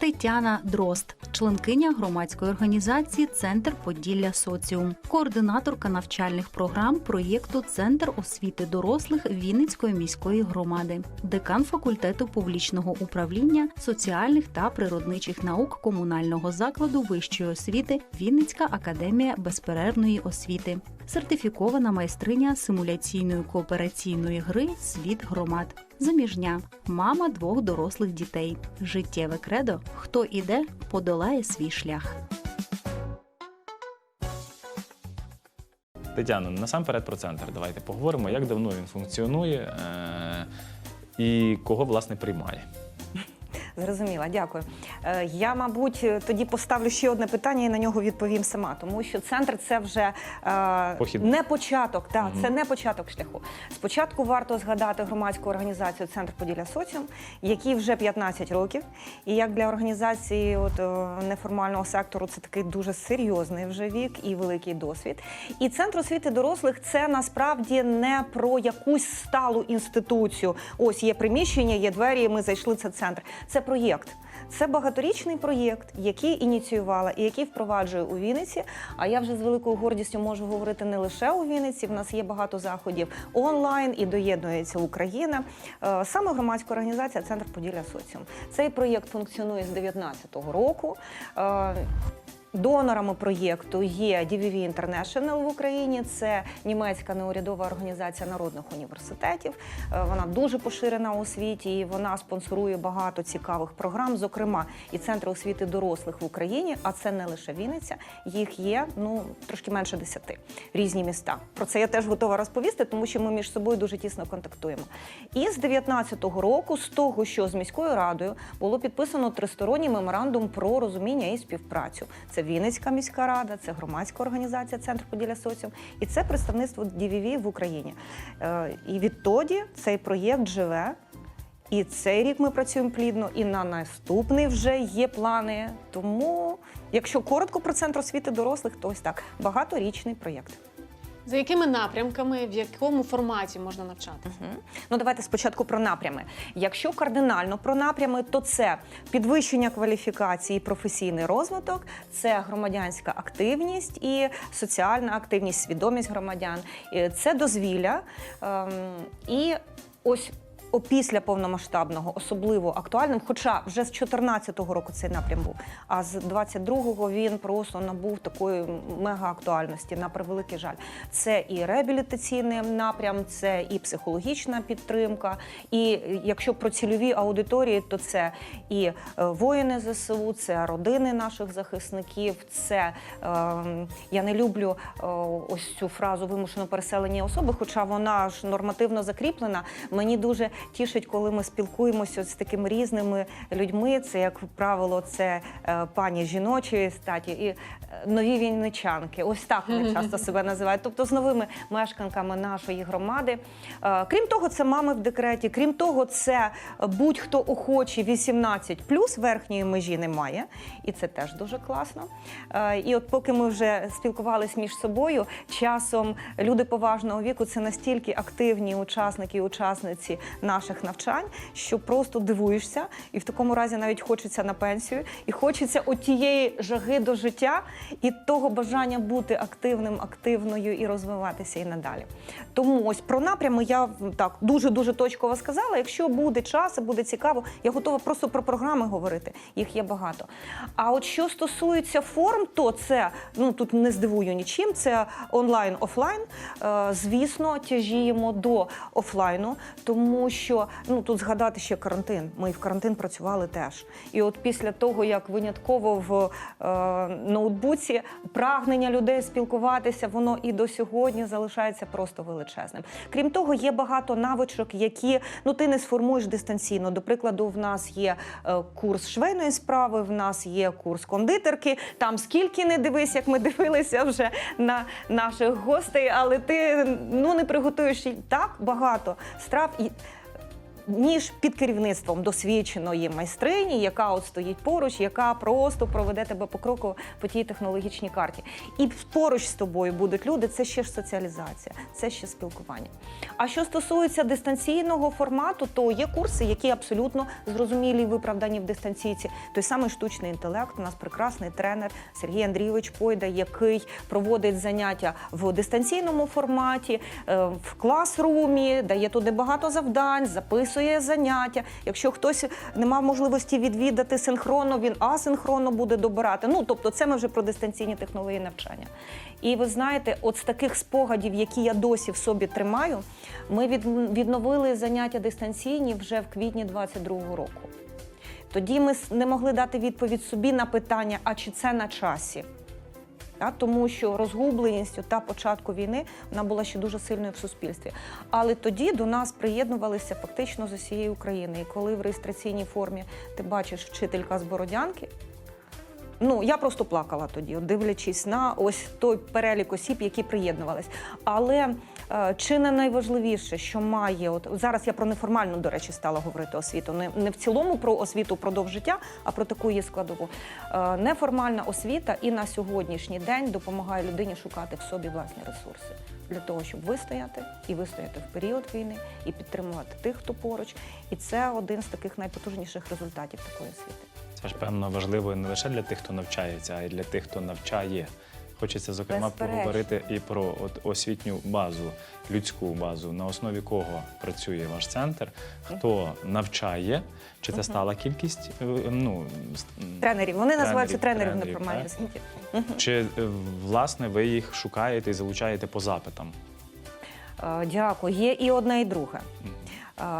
Тетяна Дрозд, членкиня громадської організації Центр Поділля Соціум, координаторка навчальних програм проєкту Центр освіти дорослих Вінницької міської громади, декан факультету публічного управління соціальних та природничих наук комунального закладу вищої освіти Вінницька академія безперервної освіти, сертифікована майстриня симуляційної коопераційної гри Світ громад. Заміжня, мама двох дорослих дітей. Життєве кредо. Хто іде, подолає свій шлях. Тетяно, насамперед про центр. Давайте поговоримо, як давно він функціонує е- і кого власне приймає. Зрозуміла, дякую. Е, Я, мабуть, тоді поставлю ще одне питання і на нього відповім сама, тому що центр це вже е, Похід. не початок. Так, Мгм. це не початок шляху. Спочатку варто згадати громадську організацію Центр Поділля Соціум, який вже 15 років. І як для організації от, е, неформального сектору це такий дуже серйозний вже вік і великий досвід. І центр освіти дорослих це насправді не про якусь сталу інституцію. Ось є приміщення, є двері. Ми зайшли. Це центр. Це проєкт. Це багаторічний проєкт, який ініціювала і який впроваджує у Вінниці. А я вже з великою гордістю можу говорити не лише у Вінниці. В нас є багато заходів онлайн і доєднується Україна. Е, Саме громадська організація Центр Поділля Соціум. Цей проєкт функціонує з 2019 року. Донорами проєкту є DVV International в Україні. Це німецька неурядова організація народних університетів. Е, Вона дуже поширена у світі. і Вона спонсорує багато цікавих програм, зокрема і центри освіти дорослих в Україні. А це не лише Вінниця. Їх є ну трошки менше десяти різні міста. Про це я теж готова розповісти, тому що ми між собою дуже тісно контактуємо. І з 19-го року, з того, що з міською радою було підписано тристоронній меморандум про розуміння і співпрацю. Це Вінницька міська рада, це громадська організація Центр Поділля Соціум і це представництво DVV в Україні. Е, І відтоді цей проєкт живе. І цей рік ми працюємо плідно, і на наступний вже є плани. Тому, якщо коротко про центр освіти дорослих, то ось так багаторічний проєкт. За якими напрямками, в якому форматі можна навчати? Угу. Ну давайте спочатку про напрями. Якщо кардинально про напрями, то це підвищення кваліфікації, професійний розвиток, це громадянська активність і соціальна активність, свідомість громадян, це дозвілля. Ем, і ось. Опісля повномасштабного особливо актуальним, хоча вже з 14-го року цей напрям був, а з 22-го він просто набув такої мега актуальності на превеликий жаль. Це і реабілітаційний напрям, це і психологічна підтримка. І якщо про цільові аудиторії, то це і е, воїни ЗСУ, це родини наших захисників. Це е, я не люблю е, ось цю фразу вимушено переселені особи, хоча вона ж нормативно закріплена. Мені дуже тішить, коли ми спілкуємося з такими різними людьми. Це, як правило, це е, пані жіночої статі і е, нові вінничанки. Ось так вони часто себе називають. Тобто з новими мешканками нашої громади. Е, Крім того, це мами в декреті. Крім того, це будь-хто охочий 18 плюс верхньої межі немає, і це теж дуже класно. І от поки ми вже спілкувалися між собою, часом люди поважного віку це настільки активні учасники і учасниці наших навчань, що просто дивуєшся, і в такому разі навіть хочеться на пенсію, і хочеться отієї жаги до життя і того бажання бути активним, активною і розвиватися і надалі. Тому ось про напрями я так дуже дуже точково сказала. Якщо буде час і буде цікаво, я готова просто про програми говорити. Їх є багато. А от що стосується форм, то це ну тут не здивую нічим. Це онлайн, офлайн. Е, звісно, тяжіємо до офлайну, тому що ну тут згадати ще карантин. Ми в карантин працювали теж. І от після того, як винятково в е, ноутбуці прагнення людей спілкуватися, воно і до сьогодні залишається просто величезним. Крім того, є багато навичок, які ну ти не сформуєш дистанційно. До прикладу, в нас є е, курс швейної справи, в нас є курс кондитерки. Там скільки не дивись, як ми дивилися вже на наших гостей, але ти ну не приготуєш так багато страв і. Ніж під керівництвом досвідченої майстрині, яка от стоїть поруч, яка просто проведе тебе по кроку по тій технологічній карті. І поруч з тобою будуть люди. Це ще ж соціалізація, це ще спілкування. А що стосується дистанційного формату, то є курси, які абсолютно зрозумілі і виправдані в дистанційці. Той самий штучний інтелект. У нас прекрасний тренер Сергій Андрійович Пойда, який проводить заняття в дистанційному форматі, е, в класрумі, дає туди багато завдань, записує заняття. Якщо хтось не мав можливості відвідати синхронно, він асинхронно буде добирати. Ну тобто, це ми вже про дистанційні технології навчання. І ви знаєте, от з таких спогадів, які я досі в собі тримаю, ми від, відновили заняття дистанційні вже в квітні 22-го року. Тоді ми не могли дати відповідь собі на питання, а чи це на часі. Та, тому що розгубленістю та початку війни вона була ще дуже сильною в суспільстві. Але тоді до нас приєднувалися фактично з усієї України. І коли в реєстраційній формі ти бачиш вчителька з Бородянки, Ну, я просто плакала тоді, дивлячись на ось той перелік осіб, які приєднувались. Але чи не найважливіше, що має, от зараз я про неформальну, до речі, стала говорити освіту. Не, не в цілому про освіту впродовж життя, а про таку її складову. Е, неформальна освіта і на сьогоднішній день допомагає людині шукати в собі власні ресурси для того, щоб вистояти і вистояти в період війни, і підтримувати тих, хто поруч. І це один з таких найпотужніших результатів такої освіти. Це ж певно важливо не лише для тих, хто навчається, а й для тих, хто навчає. Хочеться, зокрема, Безперечно. поговорити і про от освітню базу, людську базу, на основі кого працює ваш центр, хто навчає, чи це стала кількість е, ну, Тренерів вони називаються тренерів неформальній освіті. Чи е, власне ви їх шукаєте і залучаєте по запитам? Е, Дякую. Є і одне, і друге.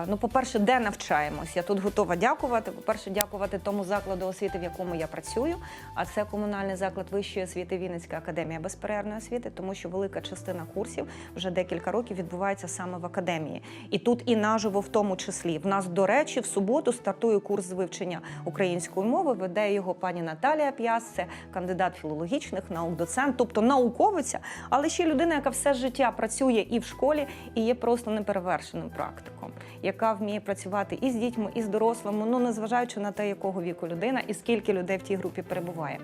Ну, по-перше, де навчаємось? Я тут готова дякувати. По-перше, дякувати тому закладу освіти, в якому я працюю. А це комунальний заклад вищої освіти Вінницька академія безперервної освіти, тому що велика частина курсів вже декілька років відбувається саме в академії. І тут і наживо в тому числі. В нас, до речі, в суботу стартує курс з вивчення української мови. Веде його пані Наталія П'яс, це кандидат філологічних наук, доцент, тобто науковиця, але ще людина, яка все життя працює і в школі, і є просто неперевершеним практиком, яка вміє працювати і з дітьми, і з дорослими, ну незважаючи на те, якого віку людина і скільки людей в тій групі перебуває.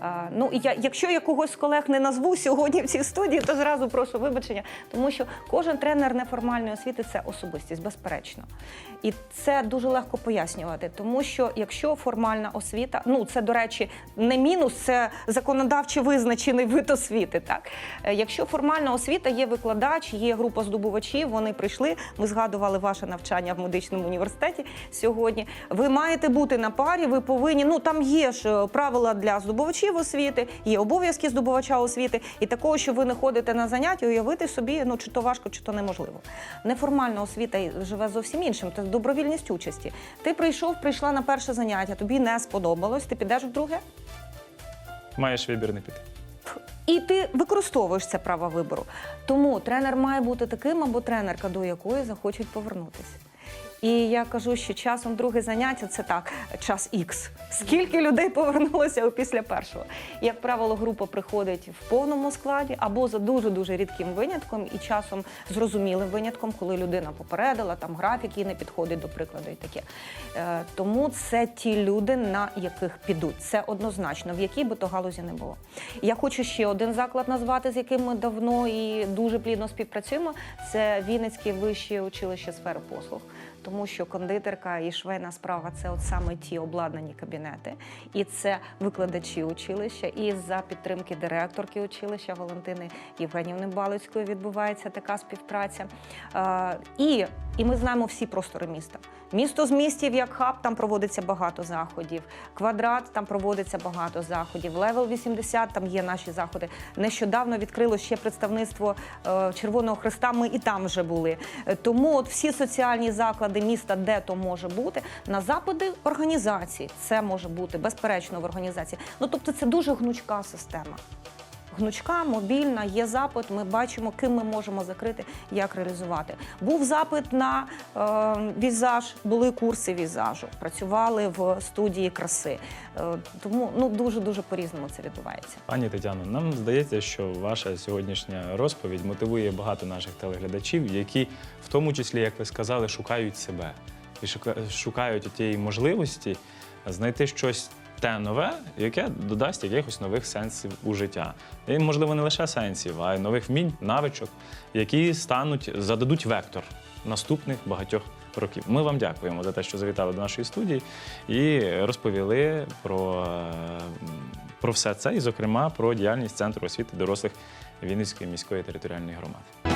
А, ну я, якщо я когось з колег не назву сьогодні в цій студії, то зразу прошу вибачення, тому що кожен тренер неформальної освіти це особистість, безперечно. І це дуже легко пояснювати, тому що якщо формальна освіта, ну це до речі, не мінус, це законодавчо визначений вид освіти. Так, Е, якщо формальна освіта, є викладач, є група здобувачів, вони прийшли. Ми згадували ваше навчання в медичному університеті сьогодні. Ви маєте бути на парі, ви повинні. Ну там є ж е, правила для здобувачів освіти, є обов'язки здобувача освіти, і такого, що ви не ходите на заняття, уявити собі, ну чи то важко, чи то неможливо. Неформальна освіта живе зовсім іншим. Це добровільність участі. Ти прийшов, прийшла на перше заняття, тобі не сподобалось, ти підеш в друге. Маєш вибір не піти. І ти використовуєш це право вибору. Тому тренер має бути таким або тренерка, до якої захочуть повернутися. І я кажу, що часом друге заняття це так, час ікс. Скільки людей повернулося після першого? Як правило, група приходить в повному складі або за дуже дуже рідким винятком, і часом зрозумілим винятком, коли людина попередила, там графік їй не підходить до прикладу і таке. Е, тому це ті люди, на яких підуть. Це однозначно, в якій би то галузі не було. Я хочу ще один заклад назвати, з яким ми давно і дуже плідно співпрацюємо. Це Вінницьке вище училище сфери послуг. Тому що кондитерка і швейна справа це от саме ті обладнані кабінети, і це викладачі училища. І за підтримки директорки училища Валентини Євгенівни Балицької відбувається така співпраця. І, і ми знаємо всі простори міста. Місто з містів, як хаб, там проводиться багато заходів. Квадрат там проводиться багато заходів. Левел 80 там є наші заходи. Нещодавно відкрило ще представництво е, Червоного Христа. Ми і там вже були. Е, Тому от всі соціальні заклади міста, де то може бути, на запади організації. Це може бути безперечно в організації. Ну тобто, це дуже гнучка система. Гнучка, мобільна, є запит. Ми бачимо, ким ми можемо закрити, як реалізувати. Був запит на е, візаж, були курси візажу, працювали в студії краси. Е, тому ну дуже дуже по-різному це відбувається. Пані Тетяно, нам здається, що ваша сьогоднішня розповідь мотивує багато наших телеглядачів, які, в тому числі, як ви сказали, шукають себе. і шукають тієї можливості знайти щось те нове, яке додасть якихось нових сенсів у життя. І, можливо, не лише сенсів, а й нових вмінь, навичок, які стануть, зададуть вектор наступних багатьох років. Ми вам дякуємо за те, що завітали до нашої студії і розповіли про, про все це, і, зокрема, про діяльність Центру освіти дорослих Вінницької міської територіальної громади.